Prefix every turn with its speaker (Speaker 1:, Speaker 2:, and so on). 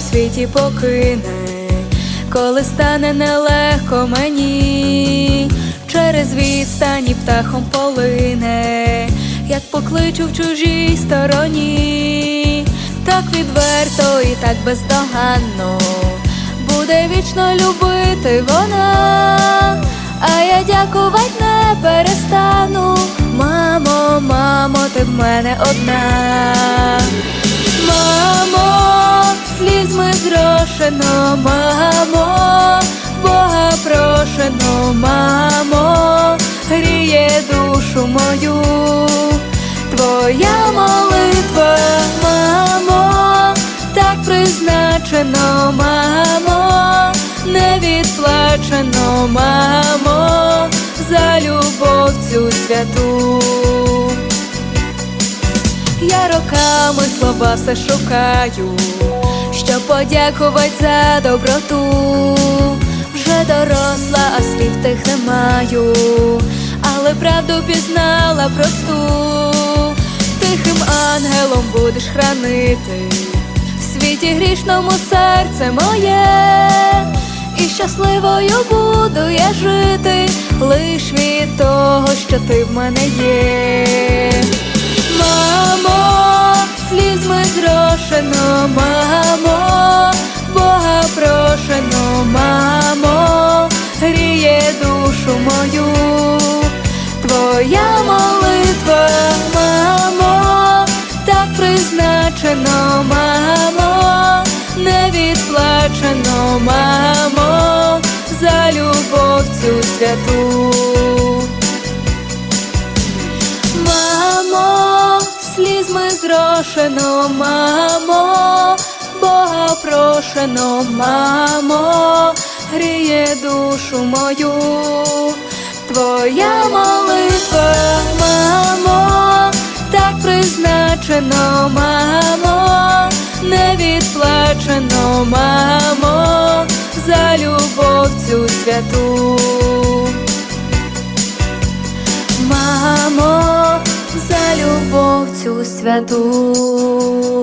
Speaker 1: світі покине, коли стане нелегко мені, через відстані птахом полине, як покличу в чужій стороні, так відверто і так бездоганно буде вічно любити вона, а я дякувати не перестану. Мамо, мамо, ти в мене одна. Зрошено, мамо, Бога прошено, мамо, гріє душу мою, твоя молитва, мамо, так призначено, мамо, не відплачено, мамо, за любов цю святу. Я роками слова все шукаю, подякувати за доброту. Вже доросла, а слів тих не маю, але правду пізнала просту. Тихим ангелом будеш хранити в світі грішному серце моє, і щасливою буду я жити лиш від того, що ти в мене є. Твоя молитва, мамо, так призначено, мамо, не відплачено, мамо, за любов цю святу. Мамо, слізьми зрошено, мамо, Бога прошено, мамо, гріє душу мою, твоя молитва, призначено, мамо, не відплачено, мамо, за любов цю святу. Мамо, за любов цю святу.